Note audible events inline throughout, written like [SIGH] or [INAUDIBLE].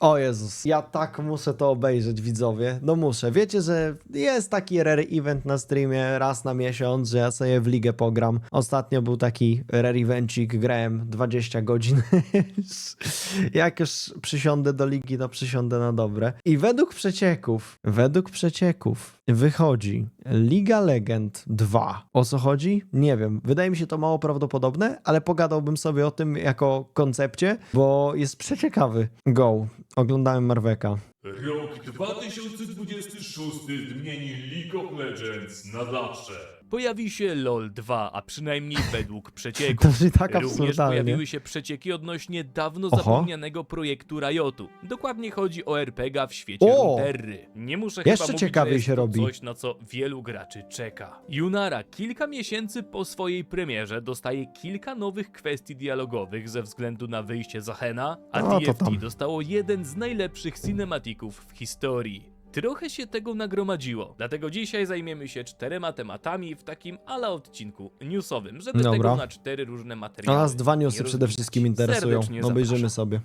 O Jezus, ja tak muszę to obejrzeć, widzowie. No muszę. Wiecie, że jest taki rare event na streamie raz na miesiąc, że ja sobie w ligę pogram. Ostatnio był taki rare evencik, grałem 20 godzin. [LAUGHS] Jak już przysiądę do ligi, to przysiądę na dobre. I według przecieków, według przecieków wychodzi Liga Legend 2. O co chodzi? Nie wiem. Wydaje mi się to mało prawdopodobne, ale pogadałbym sobie o tym jako koncepcie, bo jest przeciekawy. Go. Oglądałem Marweka. Rok 2026 zmieni League of Legends na zawsze. Pojawi się LOL 2, a przynajmniej według [LAUGHS] To przecieków. i tak Również absurdalnie. pojawiły się przecieki odnośnie dawno Oho. zapomnianego projektu Riotu. Dokładnie chodzi o RPGa w świecie O! Runeterry. Nie muszę Jeszcze chyba mówić, ciekawiej że jest się to robi. coś, na co wielu graczy czeka. Junara kilka miesięcy po swojej premierze dostaje kilka nowych kwestii dialogowych ze względu na wyjście Zachena, a No, to TFT tam. dostało jeden z najlepszych cinematików w historii. Trochę się tego nagromadziło, dlatego dzisiaj zajmiemy się czterema tematami w takim ala odcinku newsowym, żeby Dobra. tego na cztery różne A materiały. nas dwa nie newsy przede wszystkim interesują. Serdecznie Obejrzymy sobie.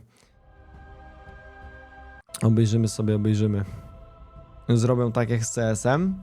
Obejrzymy sobie, obejrzymy. Zrobią tak jak z CSM.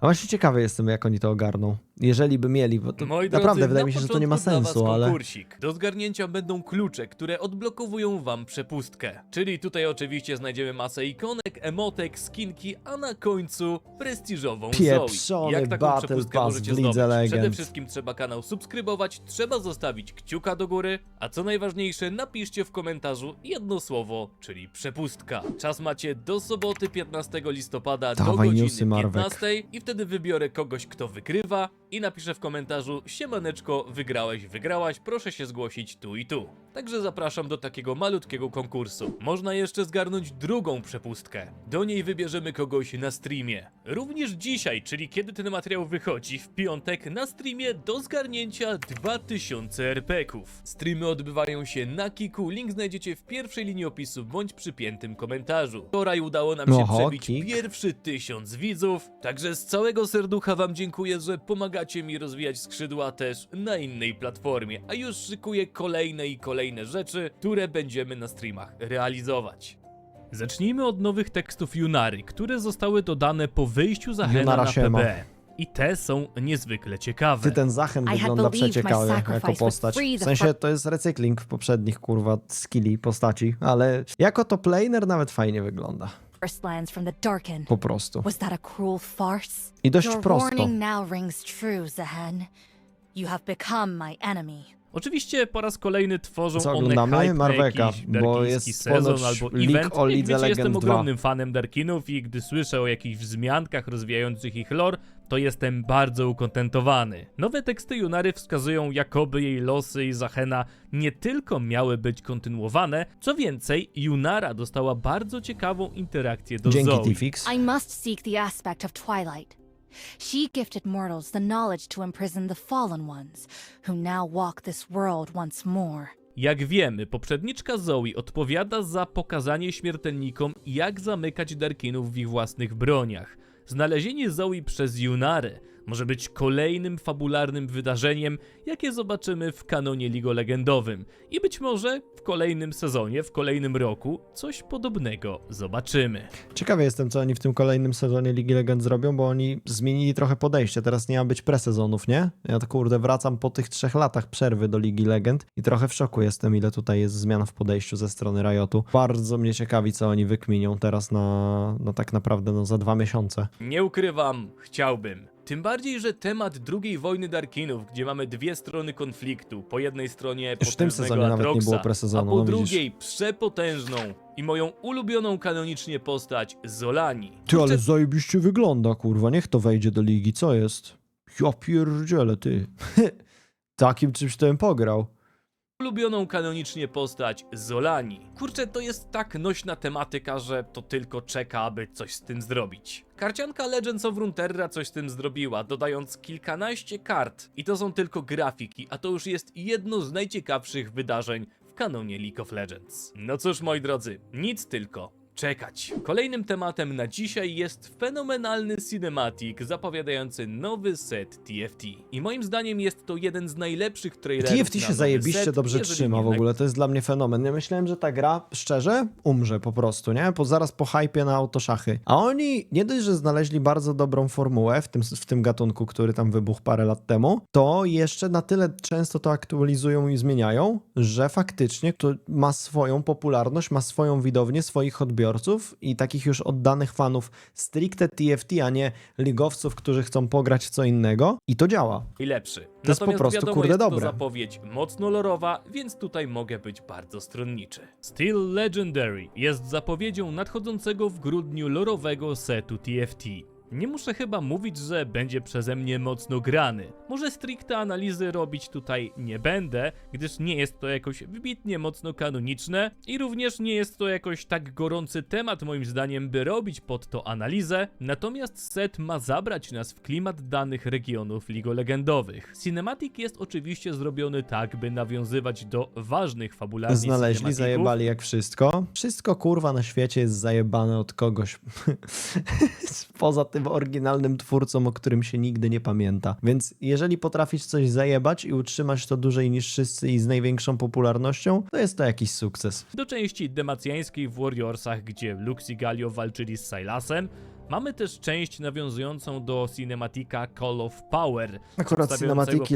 A właśnie ciekawy jestem, jak oni to ogarną. Jeżeli by mieli, bo to Moi naprawdę drodzy, wydaje na mi się, że to nie ma początku dla was sensu, ale... konkursik. Do zgarnięcia będą klucze, które odblokowują wam przepustkę. Czyli tutaj oczywiście znajdziemy masę ikonek, emotek, skinki, a na końcu prestiżową Pieprzony Zoe. Jak taką Battle przepustkę Pass możecie w Lidze zdobyć? Legend. Przede wszystkim trzeba kanał subskrybować, trzeba zostawić kciuka do góry, a co najważniejsze napiszcie w komentarzu jedno słowo, czyli przepustka. Czas macie do soboty 15 listopada do Dawaj godziny newsy, Marwek. 15 i wtedy wybiorę kogoś, kto wygrywa i napiszę w komentarzu siemaneczko, wygrałeś, wygrałaś, proszę się zgłosić tu i tu. Także zapraszam do takiego malutkiego konkursu. Można jeszcze zgarnąć drugą przepustkę. Do niej wybierzemy kogoś na streamie. Również dzisiaj, czyli kiedy ten materiał wychodzi, w piątek na streamie do zgarnięcia 2000 RP-ków. Streamy odbywają się na Kiku, link znajdziecie w pierwszej linii opisu bądź przypiętym komentarzu. Wczoraj udało nam się Oho, przebić Kik. pierwszy tysiąc widzów, także z całego serducha wam dziękuję, że pomagacie mi rozwijać skrzydła też na innej platformie, a już szykuję kolejne i kolejne rzeczy, które będziemy na streamach realizować. Zacznijmy od nowych tekstów Junary, które zostały dodane po wyjściu Junara na siema. PB. I te są niezwykle ciekawe. Ty ten I had wygląda believed my przeciekawie sacrifice jako would postać. free W the sensie to jest recykling w poprzednich kurwa skilli postaci, ale jako to planer nawet fajnie wygląda. First lands from the Darken. Po prostu. Was that a cruel farce? I dość Your prosto. warning now rings true, Zahen. You have become my enemy. Oczywiście po raz kolejny tworzą Co one oglądamy? hype Marweka, jakiś bo darkiński jest sezon ponoć albo event. o Jak Lidze wiecie, jestem Legend 2. ogromnym fanem Darkinów i gdy słyszę o jakichś wzmiankach rozwijających ich lore, to jestem bardzo ukontentowany. Nowe teksty Junary wskazują, jakoby jej losy i Zachena nie tylko miały być kontynuowane, co więcej, Junara dostała bardzo ciekawą interakcję do Dzięki Zoe. Tifix. I must seek the aspect of Twilight. She gifted mortals the knowledge to imprison the fallen ones, who now walk this world once more. Jak wiemy, poprzedniczka Zoe odpowiada za pokazanie śmiertelnikom, jak zamykać Darkinów w ich własnych broniach. Znalezienie Zoe przez Junarę może być kolejnym fabularnym wydarzeniem, jakie zobaczymy w kanonie Ligo-Legendowym. I być może w kolejnym sezonie, w kolejnym roku coś podobnego zobaczymy. Ciekawy jestem, co oni w tym kolejnym sezonie Ligi Legend zrobią, bo oni zmienili trochę podejście. Teraz nie ma być presezonów, nie? Ja to kurde wracam po tych trzech latach przerwy do Ligi Legend i trochę w szoku jestem, ile tutaj jest zmian w podejściu ze strony Riotu. Bardzo mnie ciekawi, co oni wykminią teraz na, no tak naprawdę no, za dwa miesiące. Nie ukrywam, chciałbym. Tym bardziej, że temat drugiej wojny Darkinów, gdzie mamy dwie strony konfliktu, po jednej stronie Już w tym potężnego sezonie nawet nie Atroxa, było presezonu, a po no widzisz. drugiej przepotężną i moją ulubioną kanonicznie postać Zolani. Ty, ale zajebiście wygląda, kurwa. Niech to wejdzie do ligi. Co jest? Ja pierdzielę, ty. [LAUGHS] Takim czymś to bym pograł. Ulubioną kanonicznie postać Zolani. Kurczę, to jest tak nośna tematyka, że to tylko czeka, aby coś z tym zrobić. Karcianka Legends of Runeterra coś z tym zrobiła, dodając kilkanaście kart. I to są tylko grafiki, a to już jest jedno z najciekawszych wydarzeń w kanonie League of Legends. No cóż, moi drodzy, nic tylko. Czekać. Kolejnym tematem na dzisiaj jest fenomenalny cinematic zapowiadający nowy set TFT. I moim zdaniem jest to jeden z najlepszych trailerów TFT na się zajebiście set, dobrze trzyma w ogóle, to jest dla mnie fenomen. Ja myślałem, że ta gra, szczerze, umrze po prostu, nie? Po, zaraz po hypie na autoszachy. A oni nie dość, że znaleźli bardzo dobrą formułę w tym, w tym gatunku, który tam wybuchł parę lat temu, to jeszcze na tyle często to aktualizują i zmieniają, że faktycznie to ma swoją popularność, ma swoją widownię, swoich odbiorców i takich już oddanych fanów stricte TFT, a nie ligowców, którzy chcą pograć w co innego i to działa. i lepszy. To jest po Natomiast prostu, wiadomo, kurde, jest dobre. to zapowiedź mocno lorowa, więc tutaj mogę być bardzo stronniczy. Still Legendary jest zapowiedzią nadchodzącego w grudniu lorowego setu TFT. Nie muszę chyba mówić, że będzie przeze mnie mocno grany. Może stricte analizy robić tutaj nie będę, gdyż nie jest to jakoś wybitnie mocno kanoniczne i również nie jest to jakoś tak gorący temat moim zdaniem, by robić pod to analizę, natomiast set ma zabrać nas w klimat danych regionów Ligo Legendowych. Cinematic jest oczywiście zrobiony tak, by nawiązywać do ważnych fabularnie Znaleźli, zajebali jak wszystko. Wszystko kurwa na świecie jest zajebane od kogoś. [LAUGHS] Poza tym oryginalnym twórcą, o którym się nigdy nie pamięta. Więc jeżeli potrafisz coś zajebać i utrzymać to dłużej niż wszyscy i z największą popularnością, to jest to jakiś sukces. Do części demacjańskiej w Warriorsach, gdzie Lux i Galio walczyli z Sylasem, mamy też część nawiązującą do cinematika Call of Power. Akurat cinematiki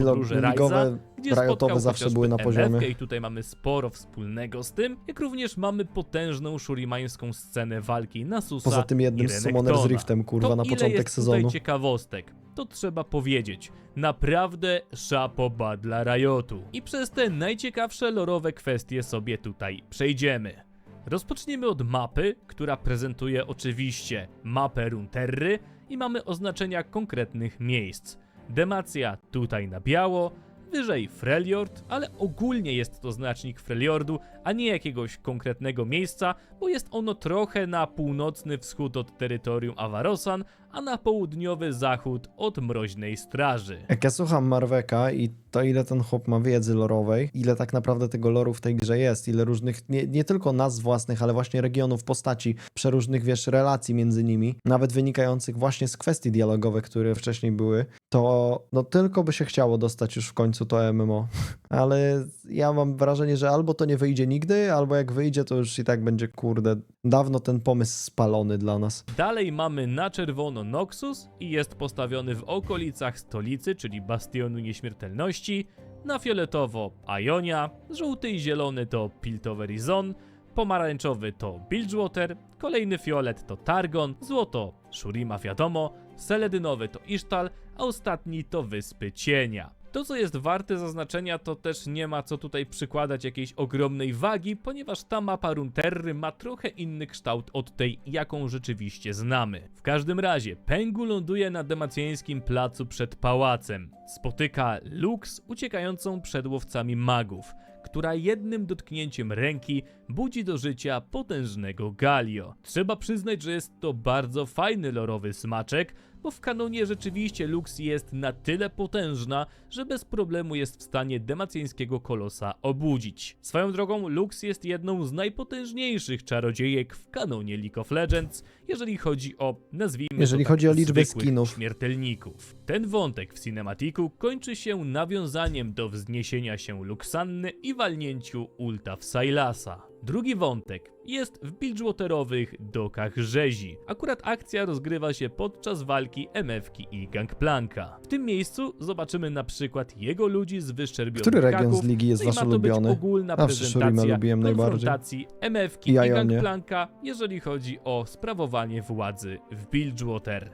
ligowe, riotowe zawsze były na poziomie. I tutaj mamy sporo wspólnego z tym, jak również mamy potężną shurimańską scenę walki Nasusa Poza tym jednym z. Summoner z Riftem, kurwa, to na początek jest sezonu. Tutaj ciekawostek. To trzeba powiedzieć. Naprawdę szapoba dla Riotu. I przez te najciekawsze lorowe kwestie sobie tutaj przejdziemy. Rozpoczniemy od mapy, która prezentuje oczywiście mapę Runterry i mamy oznaczenia konkretnych miejsc. Demacja tutaj na biało, wyżej Freljord, ale ogólnie jest to znacznik Freljordu, a nie jakiegoś konkretnego miejsca, bo jest ono trochę na północny wschód od terytorium Avarosan, a na południowy zachód od Mroźnej Straży. Jak ja słucham Marweka i to ile ten chłop ma wiedzy lorowej, ile tak naprawdę tego loru w tej grze jest, ile różnych, nie, nie tylko nazw własnych, ale właśnie regionów, postaci, przeróżnych, wiesz, relacji między nimi, nawet wynikających właśnie z kwestii dialogowych, które wcześniej były, to no tylko by się chciało dostać już w końcu to MMO. [LAUGHS] Ale ja mam wrażenie, że albo to nie wyjdzie nigdy, albo jak wyjdzie, to już i tak będzie, kurde, dawno ten pomysł spalony dla nas. Dalej mamy na czerwono Noxus i jest postawiony w okolicach stolicy, czyli Bastionu Nieśmiertelności, na fioletowo Ionia, żółty i zielony to Piltover Zone, pomarańczowy to Bilgewater, kolejny fiolet to Targon, złoto Shurima wiadomo, seledynowy to Isztal, a ostatni to Wyspy Cienia. To, co jest warte zaznaczenia, to też nie ma co tutaj przykładać jakiejś ogromnej wagi, ponieważ ta mapa Runterry ma trochę inny kształt od tej, jaką rzeczywiście znamy. W każdym razie, Pengu ląduje na demacjańskim placu przed pałacem. Spotyka Lux uciekającą przed łowcami magów, która jednym dotknięciem ręki budzi do życia potężnego Galio. Trzeba przyznać, że jest to bardzo fajny lorowy smaczek, bo w kanonie rzeczywiście Lux jest na tyle potężna, że bez problemu jest w stanie demacjańskiego kolosa obudzić. Swoją drogą Lux jest jedną z najpotężniejszych czarodziejek w kanonie League of Legends, jeżeli chodzi o, nazwijmy Jeżeli to chodzi tak, o liczbę skinów. śmiertelników. Ten wątek w cinematiku kończy się nawiązaniem do wzniesienia się Luxanny i walnięciu ulta w Sylasa. Drugi wątek jest w Bilgewaterowych dokach rzezi. Akurat akcja rozgrywa się podczas walki MF-ki i Gangplanka. W tym miejscu zobaczymy na przykład jego ludzi z wyszczerbionych Który region z ligi jest no wasz ulubiony? ogólna Shurimę prezentacja lubiłem najbardziej. MF-ki I. Gangplanka, jeżeli chodzi o sprawowanie władzy w Bilgewater.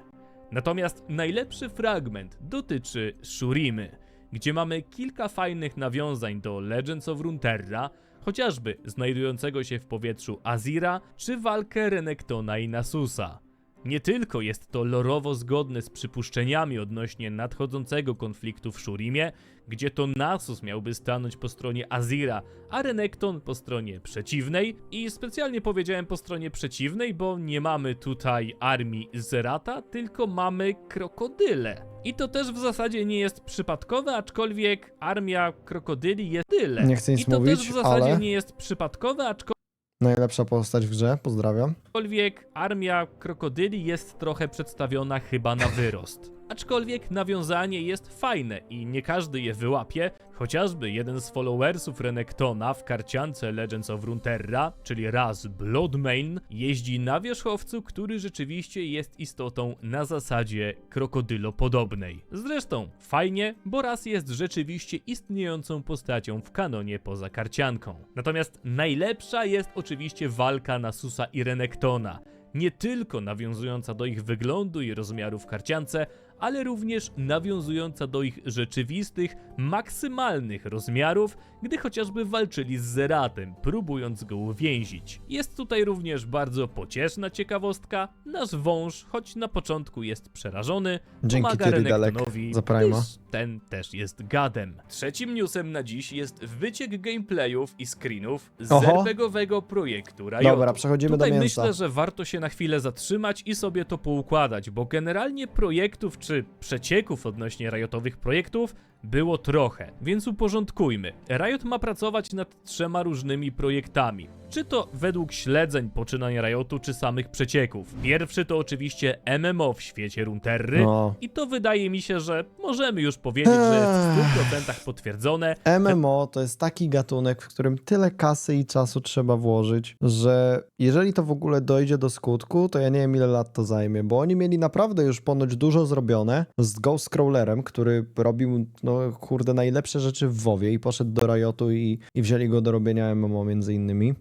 Natomiast najlepszy fragment dotyczy Shurimy, gdzie mamy kilka fajnych nawiązań do Legends of Runeterra, chociażby znajdującego się w powietrzu Azira, czy walkę Renektona i Nasusa. Nie tylko jest to lorowo zgodne z przypuszczeniami odnośnie nadchodzącego konfliktu w Shurimie, gdzie to Nasus miałby stanąć po stronie Azira, a Renekton po stronie przeciwnej. I specjalnie powiedziałem po stronie przeciwnej, bo nie mamy tutaj armii Zerata, tylko mamy krokodyle. I to też w zasadzie nie jest przypadkowe, aczkolwiek armia krokodyli jest tyle. Nie chcę nic I to mówić, też w zasadzie ale- nie jest przypadkowe, aczkolwiek Najlepsza postać w grze, pozdrawiam. Aczkolwiek armia krokodyli jest trochę przedstawiona chyba na wyrost. Aczkolwiek nawiązanie jest fajne i nie każdy je wyłapie, chociażby jeden z followersów Renektona w karciance Legends of Runeterra, czyli raz Bloodmane, jeździ na wierzchowcu, który rzeczywiście jest istotą na zasadzie krokodylopodobnej. Zresztą fajnie, bo raz jest rzeczywiście istniejącą postacią w kanonie poza karcianką. Natomiast najlepsza jest oczywiście walka Nasusa i Renektona nie tylko nawiązująca do ich wyglądu i rozmiaru w karciance, ale również nawiązująca do ich rzeczywistych, maksymalnych rozmiarów, gdy chociażby walczyli z Zeratem, próbując go uwięzić. Jest tutaj również bardzo pocieszna ciekawostka. Nasz wąż, choć na początku jest przerażony, Dzięki pomaga Renektonowi, gdyż ten też jest gadem. Trzecim newsem na dziś jest wyciek gameplayów i screenów z Oho. RPGowego projektu Riotu. Dobra, przechodzimy Tutaj do mięsa. myślę, że warto się na chwilę zatrzymać i sobie to poukładać, bo generalnie projektów czy przecieków odnośnie Riotowych projektów było trochę, więc uporządkujmy. Riot ma pracować nad trzema różnymi projektami. Czy to według śledzeń poczynań Riotu, czy samych przecieków. Pierwszy to oczywiście MMO w świecie Runeterry No. i to wydaje mi się, że możemy już powiedzieć, że jest w 100% potwierdzone. MMO to jest taki gatunek, w którym tyle kasy i czasu trzeba włożyć, że jeżeli to w ogóle dojdzie do skutku, to ja nie wiem ile lat to zajmie, bo oni mieli naprawdę już ponoć dużo zrobione z Ghost Crawlerem, który robił, no kurde, najlepsze rzeczy w WoWie i poszedł do Riotu i, i wzięli go do robienia MMO między innymi.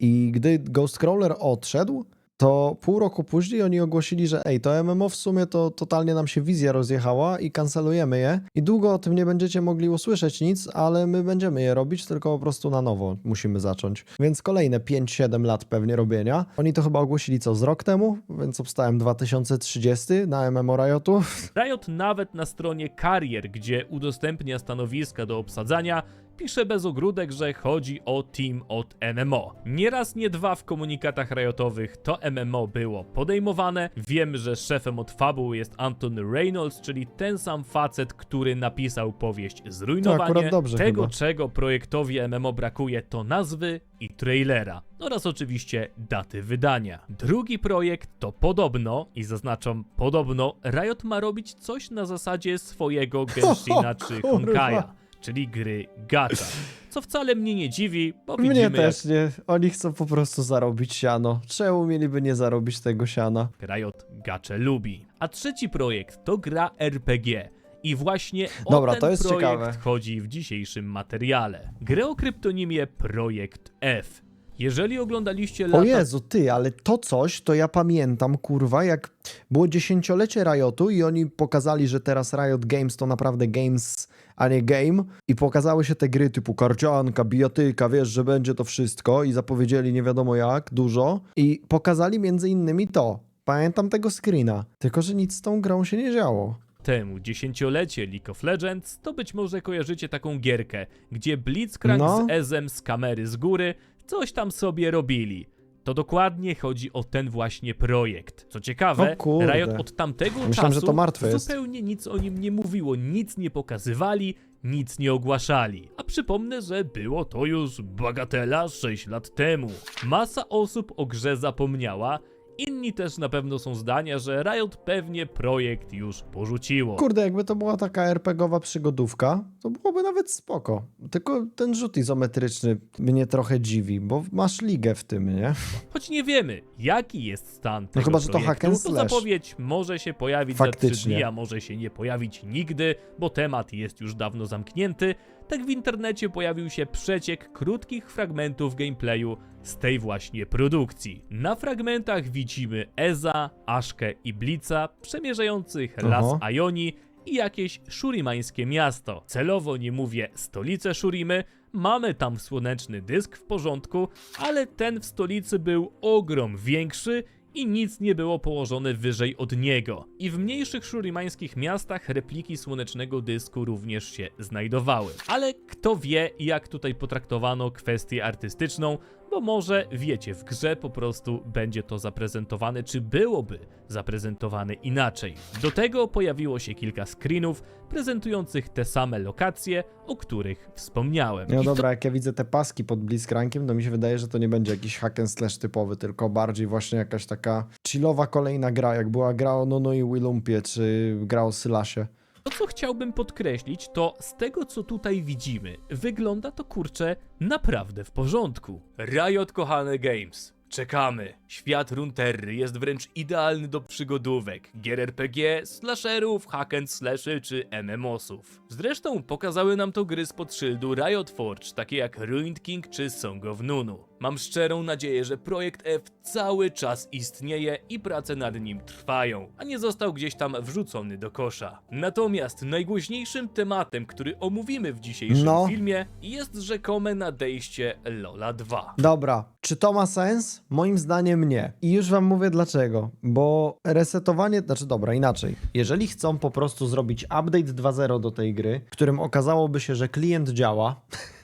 I gdy Ghost Crawler odszedł, to pół roku później oni ogłosili, że ej, to MMO w sumie to totalnie nam się wizja rozjechała i kancelujemy je. I długo o tym nie będziecie mogli usłyszeć nic, ale my będziemy je robić, tylko po prostu na nowo musimy zacząć. Więc kolejne 5-7 lat pewnie robienia. Oni to chyba ogłosili co, z rok temu? Więc obstałem 2030 na MMO Riotu. Riot nawet na stronie Karier, gdzie udostępnia stanowiska do obsadzania, pisze bez ogródek, że chodzi o team od MMO. Nieraz, nie dwa w komunikatach Riotowych to MMO było podejmowane. Wiem, że szefem od fabuł jest Anton Reynolds, czyli ten sam facet, który napisał powieść Zrujnowanie. Tego, chyba. czego projektowi MMO brakuje, to nazwy i trailera oraz oczywiście daty wydania. Drugi projekt to podobno, i zaznaczam podobno, Riot ma robić coś na zasadzie swojego [LAUGHS] Genshina czy. Honkaja, czyli gry gacha. Co wcale mnie nie dziwi, bo Mnie widzimy też nie. Oni chcą po prostu zarobić siano. Czemu mieliby nie zarobić tego siana? jak Riot gacze lubi. A trzeci projekt to gra RPG. I właśnie o Dobra, ten to jest projekt ciekawe. chodzi w dzisiejszym materiale. Grę o kryptonimie Projekt F. Jeżeli oglądaliście lata O Jezu, ty, ale to coś, to ja pamiętam, kurwa, jak było dziesięciolecie Riotu i oni pokazali, że teraz Riot Games to naprawdę games, a nie game i pokazały się te gry typu karcianka, bijatyka, wiesz, że będzie to wszystko i zapowiedzieli nie wiadomo jak, dużo i pokazali między innymi to. Pamiętam tego screena, tylko że nic z tą grą się nie działo. temu dziesięciolecie League of Legends, to być może kojarzycie taką gierkę, gdzie Blitzcrank No. z Ezem z kamery z góry coś tam sobie robili. To dokładnie chodzi o ten właśnie projekt. Co ciekawe. Riot od tamtego Myślałem, czasu że to martwe jest. zupełnie nic o nim nie mówiło, nic nie pokazywali, nic nie ogłaszali. A przypomnę, że było to już bagatela 6 lat temu. Masa osób o grze zapomniała, inni też na pewno są zdania, że Riot pewnie projekt już porzuciło. Kurde, jakby to była taka RPGowa przygodówka, to byłoby nawet spoko. Tylko ten rzut izometryczny mnie trochę dziwi, bo masz ligę w tym, nie? Choć nie wiemy, jaki jest stan tego chyba, że to projektu, hack and to slash. zapowiedź może się pojawić za trzy Faktycznie. dni, a może się nie pojawić nigdy, bo temat jest już dawno zamknięty. Tak w internecie pojawił się przeciek krótkich fragmentów gameplayu z tej właśnie produkcji. Na fragmentach widzimy Eza, Aszkę i Blica przemierzających las. Ioni i jakieś szurimańskie miasto. Celowo nie mówię stolicę Szurimy, mamy tam słoneczny dysk w porządku, ale ten w stolicy był ogrom większy i nic nie było położone wyżej od niego. I w mniejszych szurimańskich miastach repliki słonecznego dysku również się znajdowały. Ale kto wie, jak tutaj potraktowano kwestię artystyczną, Bo może, wiecie, w grze po prostu będzie to zaprezentowane, czy byłoby zaprezentowane inaczej. Do tego pojawiło się kilka screenów prezentujących te same lokacje, o których wspomniałem. No I to dobra, jak ja widzę te paski pod Blitzcrankiem, to mi się wydaje, że to nie będzie jakiś hack and slash typowy, tylko bardziej właśnie jakaś taka chillowa kolejna gra, jak była gra o Nono i Willumpie, czy gra o Sylasie. To, co chciałbym podkreślić, to z tego, co tutaj widzimy, wygląda to kurczę naprawdę w porządku. Riot kochane games. Czekamy. Świat Runeterry jest wręcz idealny do przygodówek, gier RPG, slasherów, hack and slashy czy MMOsów. Zresztą pokazały nam to gry spod szyldu Riot Forge, takie jak Ruined King czy Song of Nunu. Mam szczerą nadzieję, że projekt F cały czas istnieje i prace nad nim trwają, a nie został gdzieś tam wrzucony do kosza. Natomiast najgłośniejszym tematem, który omówimy w dzisiejszym No. filmie, jest rzekome nadejście Lola 2. Dobra, czy to ma sens? Moim zdaniem nie. I już wam mówię dlaczego. Bo resetowanie, znaczy dobra, inaczej. Jeżeli chcą po prostu zrobić update 2.0 do tej gry, w którym okazałoby się, że klient działa, [LAUGHS]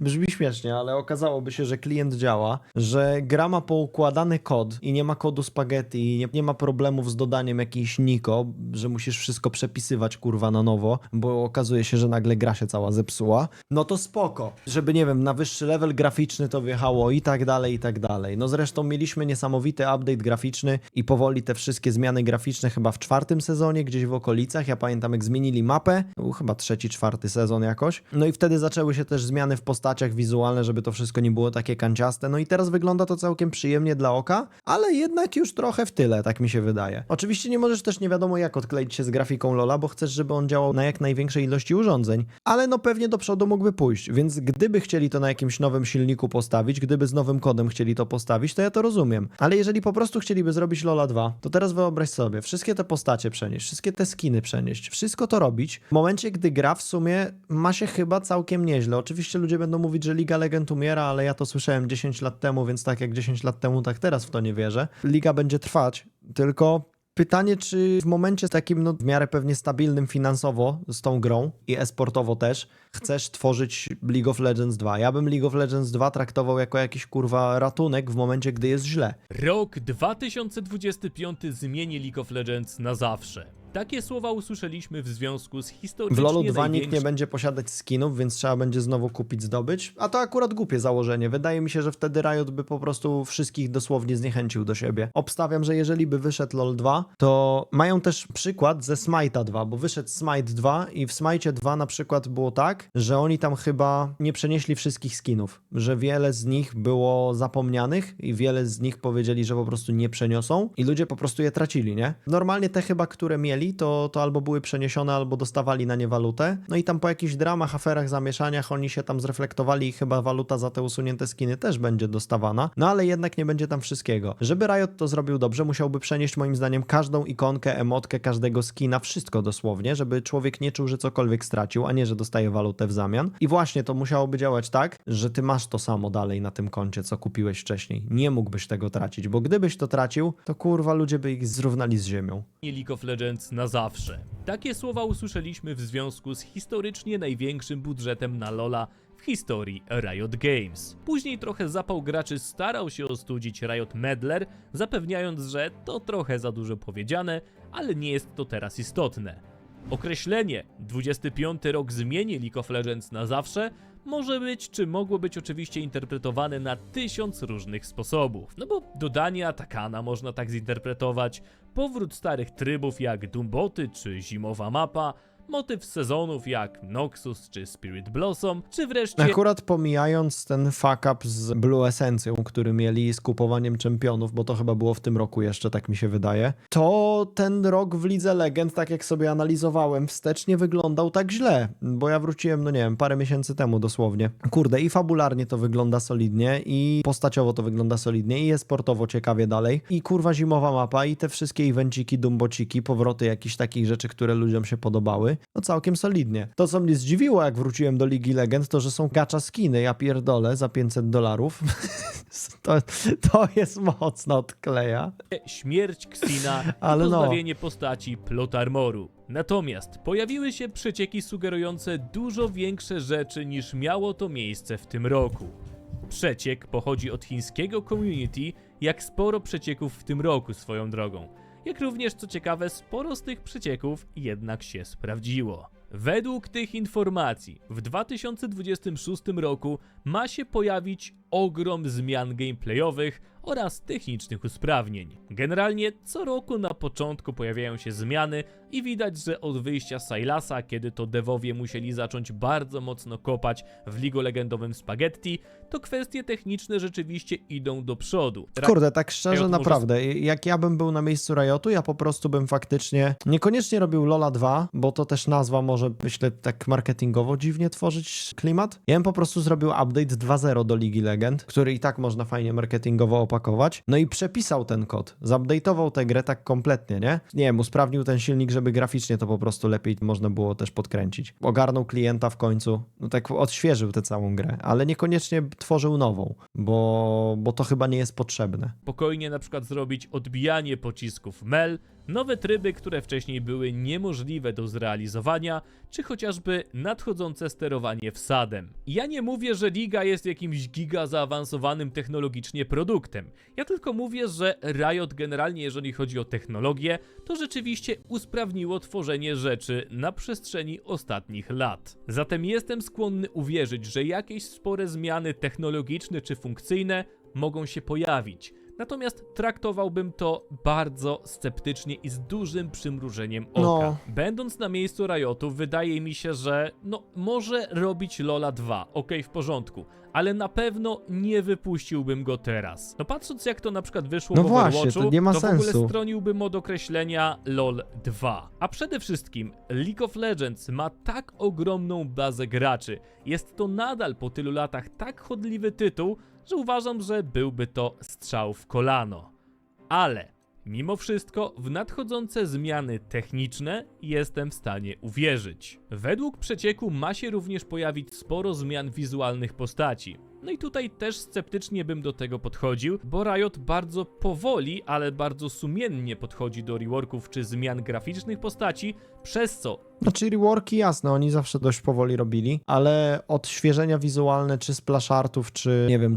Brzmi śmiesznie, ale okazałoby się, że klient działa, że gra ma poukładany kod i nie ma kodu spaghetti, nie, nie ma problemów z dodaniem jakiejś niko, że musisz wszystko przepisywać kurwa na nowo, bo okazuje się, że nagle gra się cała zepsuła. No to spoko, żeby nie wiem, na wyższy level graficzny to wjechało i tak dalej, i tak dalej. No zresztą mieliśmy niesamowity update graficzny i powoli te wszystkie zmiany graficzne chyba w czwartym sezonie, gdzieś w okolicach. Ja pamiętam jak zmienili mapę, był chyba trzeci, czwarty sezon jakoś. No i wtedy zaczęły się też zmiany w postaciach wizualne, żeby to wszystko nie było takie kanciaste. No i teraz wygląda to całkiem przyjemnie dla oka, ale jednak już trochę w tyle, tak mi się wydaje. Oczywiście nie możesz też nie wiadomo jak odkleić się z grafiką Lola, bo chcesz, żeby on działał na jak największej ilości urządzeń, ale no pewnie do przodu mógłby pójść, więc gdyby chcieli to na jakimś nowym silniku postawić, gdyby z nowym kodem chcieli to postawić, to ja to rozumiem. Ale jeżeli po prostu chcieliby zrobić Lola 2, to teraz wyobraź sobie, wszystkie te postacie przenieść, wszystkie te skiny przenieść, wszystko to robić w momencie, gdy gra w sumie ma się chyba całkiem nieźle. Oczywiście ludzie będą mówić, że Liga Legend umiera, ale ja to słyszałem 10 lat temu, więc tak jak 10 lat temu, tak teraz w to nie wierzę. Liga będzie trwać, tylko Pytanie, czy w momencie takim no, w miarę pewnie stabilnym finansowo z tą grą i esportowo też, chcesz tworzyć League of Legends 2? Ja bym League of Legends 2 traktował jako jakiś kurwa ratunek w momencie, gdy jest źle. Rok 2025 zmieni League of Legends na zawsze. Takie słowa usłyszeliśmy w związku z W historycznie LoLu 2 nikt nie będzie posiadać skinów, więc trzeba będzie znowu kupić zdobyć. A to akurat głupie założenie. Wydaje mi się, że wtedy Riot by po prostu wszystkich dosłownie zniechęcił do siebie. Obstawiam, że jeżeli by wyszedł LoL 2, to mają też przykład ze Smite'a 2, bo wyszedł Smite 2 i w Smite 2 na przykład było tak, że oni tam chyba nie przenieśli wszystkich skinów, że wiele z nich było zapomnianych i wiele z nich powiedzieli, że po prostu nie przeniosą i ludzie po prostu je tracili, nie? Normalnie te chyba, które mieli, to, to albo były przeniesione, albo dostawali na nie walutę. No i tam po jakichś dramach, aferach, zamieszaniach oni się tam zreflektowali i chyba waluta za te usunięte skiny też będzie dostawana. No ale jednak nie będzie tam wszystkiego. Żeby Riot to zrobił dobrze, musiałby przenieść moim zdaniem każdą ikonkę, emotkę każdego skina, wszystko dosłownie, żeby człowiek nie czuł, że cokolwiek stracił, a nie, że dostaje walutę w zamian. I właśnie to musiałoby działać tak, że ty masz to samo dalej na tym koncie, co kupiłeś wcześniej. Nie mógłbyś tego tracić, bo gdybyś to tracił, to kurwa ludzie by ich zrównali z ziemią. League of Legends na zawsze. Takie słowa usłyszeliśmy w związku z historycznie największym budżetem na LoLa w historii Riot Games. Później trochę zapał graczy starał się ostudzić Riot Medler, zapewniając, że to trochę za dużo powiedziane, ale nie jest to teraz istotne. Określenie 25 rok zmieni League of Legends na zawsze może być, czy mogło być oczywiście interpretowane na tysiąc różnych sposobów. No bo dodanie Atakana można tak zinterpretować, powrót starych trybów jak Dumboty czy Zimowa Mapa, motyw sezonów jak Noxus czy Spirit Blossom, czy wreszcie Akurat pomijając ten fuck up z Blue Essencją, który mieli z kupowaniem czempionów, bo to chyba było w tym roku jeszcze, tak mi się wydaje, to ten rok w Lidze Legend, tak jak sobie analizowałem wstecz, nie wyglądał tak źle, bo ja wróciłem, no nie wiem, parę miesięcy temu dosłownie. Kurde, i fabularnie to wygląda solidnie, i postaciowo to wygląda solidnie, i jest sportowo ciekawie dalej, i kurwa zimowa mapa, i te wszystkie evenciki, dumbociki, powroty jakichś takich rzeczy, które ludziom się podobały, no całkiem solidnie. To, co mnie zdziwiło, jak wróciłem do Ligi Legend, to, że są gacza skiny, ja pierdolę, za 500 dolarów. [LAUGHS] to, to jest mocno odkleja. śmierć i [LAUGHS] Ale no. pozbawienie postaci plot armoru. Natomiast pojawiły się przecieki sugerujące dużo większe rzeczy niż miało to miejsce w tym roku. Przeciek pochodzi od chińskiego community, jak sporo przecieków w tym roku swoją drogą. Jak również, co ciekawe, sporo z tych przecieków jednak się sprawdziło. Według tych informacji w 2026 roku ma się pojawić ogrom zmian gameplayowych oraz technicznych usprawnień. Generalnie co roku na początku pojawiają się zmiany i widać, że od wyjścia Silasa, kiedy to devowie musieli zacząć bardzo mocno kopać w Ligo Legendowym Spaghetti, to kwestie techniczne rzeczywiście idą do przodu. Ra- Kurde, tak szczerze, Riot może naprawdę, jak ja bym był na miejscu Riotu, ja po prostu bym faktycznie niekoniecznie robił Lola 2, bo to też nazwa może, myślę, tak marketingowo dziwnie tworzyć klimat. Ja bym po prostu zrobił update 2.0 do Ligi Legend, który i tak można fajnie marketingowo opakować, no i przepisał ten kod, zupdate'ował tę grę tak kompletnie, nie? Nie wiem, usprawnił ten silnik, żeby graficznie to po prostu lepiej można było też podkręcić. Ogarnął klienta w końcu, no tak odświeżył tę całą grę, ale niekoniecznie tworzył nową, bo, bo to chyba nie jest potrzebne. spokojnie na przykład zrobić odbijanie pocisków MEL, nowe tryby, które wcześniej były niemożliwe do zrealizowania, czy chociażby nadchodzące sterowanie wsadem. Ja nie mówię, że Liga jest jakimś giga zaawansowanym technologicznie produktem. Ja tylko mówię, że Riot generalnie jeżeli chodzi o technologię, to rzeczywiście usprawniło tworzenie rzeczy na przestrzeni ostatnich lat. Zatem jestem skłonny uwierzyć, że jakieś spore zmiany technologiczne czy funkcyjne mogą się pojawić. Natomiast traktowałbym to bardzo sceptycznie i z dużym przymrużeniem oka. No. Będąc na miejscu Riotu, wydaje mi się, że no może robić Lola 2, okej, w porządku, ale na pewno nie wypuściłbym go teraz. No patrząc jak to na przykład wyszło No w właśnie, Overwatchu, to nie ma w ogóle sensu. stroniłbym od określenia LOL 2. A przede wszystkim League of Legends ma tak ogromną bazę graczy. Jest to nadal po tylu latach tak chodliwy tytuł, że uważam, że byłby to strzał w kolano. Ale mimo wszystko w nadchodzące zmiany techniczne jestem w stanie uwierzyć. Według przecieku ma się również pojawić sporo zmian wizualnych postaci. No i tutaj też sceptycznie bym do tego podchodził, bo Riot bardzo powoli, ale bardzo sumiennie podchodzi do reworków czy zmian graficznych postaci, przez co Znaczy reworki jasne, oni zawsze dość powoli robili, ale odświeżenia wizualne, czy splashartów, czy nie wiem,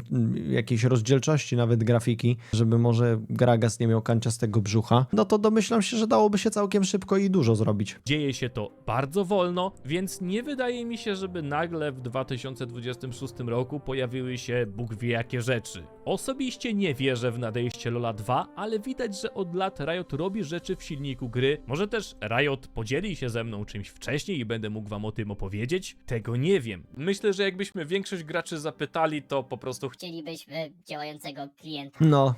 jakiejś rozdzielczości nawet grafiki, żeby może Gragas nie miał kanciastego brzucha, no to domyślam się, że dałoby się całkiem szybko i dużo zrobić. Dzieje się to bardzo wolno, więc nie wydaje mi się, żeby nagle w 2026 roku pojawiły się Bóg wie jakie rzeczy. Osobiście nie wierzę w nadejście Lola 2, ale widać, że od lat Riot robi rzeczy w silniku gry. Może też Riot podzieli się ze mną czymś wcześniej i będę mógł wam o tym opowiedzieć? Tego nie wiem. Myślę, że jakbyśmy większość graczy zapytali, to po prostu Chcielibyśmy działającego klienta. No.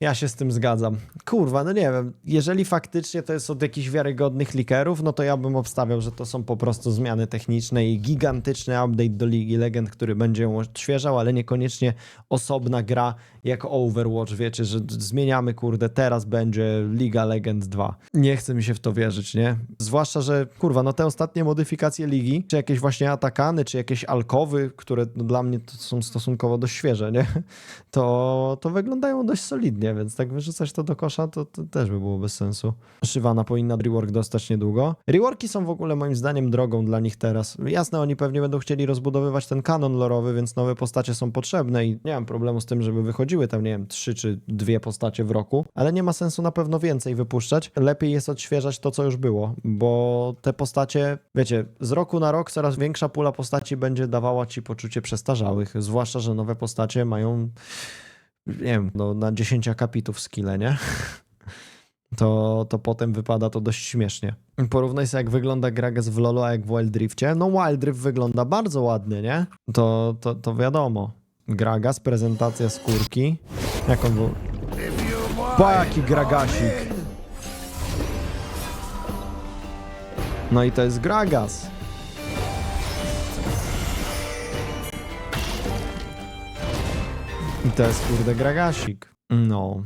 Ja się z tym zgadzam. Kurwa, no nie wiem, jeżeli faktycznie to jest od jakichś wiarygodnych likerów, no to ja bym obstawiał, że to są po prostu zmiany techniczne i gigantyczny update do Ligi Legend, który będzie ją odświeżał, ale niekoniecznie osobna gra jak Overwatch, wiecie, że zmieniamy, kurde, teraz będzie Liga Legend 2. Nie chce mi się w to wierzyć, nie? Zwłaszcza, że kurwa, no te ostatnie modyfikacje ligi, czy jakieś właśnie atakany, czy jakieś alkowy, które no, dla mnie są stosunkowo dość świeże, nie? [LAUGHS] To, to wyglądają dość solidnie, więc tak wyrzucać to do kosza, to, to też by było bez sensu. Szywana powinna rework dostać niedługo. Reworki są w ogóle moim zdaniem drogą dla nich teraz. Jasne, oni pewnie będą chcieli rozbudowywać ten kanon lorowy, więc nowe postacie są potrzebne i nie mam problemu z tym, żeby wychodziły tam, nie wiem, trzy czy dwie postacie w roku, ale nie ma sensu na pewno więcej wypuszczać. Lepiej jest odświeżać to, co już było, bo te postacie, wiecie, z roku na rok coraz większa pula postaci będzie dawała ci poczucie przestarzałych, zwłaszcza, że nowe postacie mają nie wiem, no, na 10 akapitów skille, nie? [LAUGHS] To, to potem wypada to dość śmiesznie. Porównaj sobie, jak wygląda Gragas w LoLu, a jak w Wild. No Wild Drift wygląda bardzo ładnie, nie? To, to, to wiadomo. Gragas, prezentacja skórki. Jak on był? Pa, jaki Gragasik! No i to jest Gragas. I to jest kurde. No.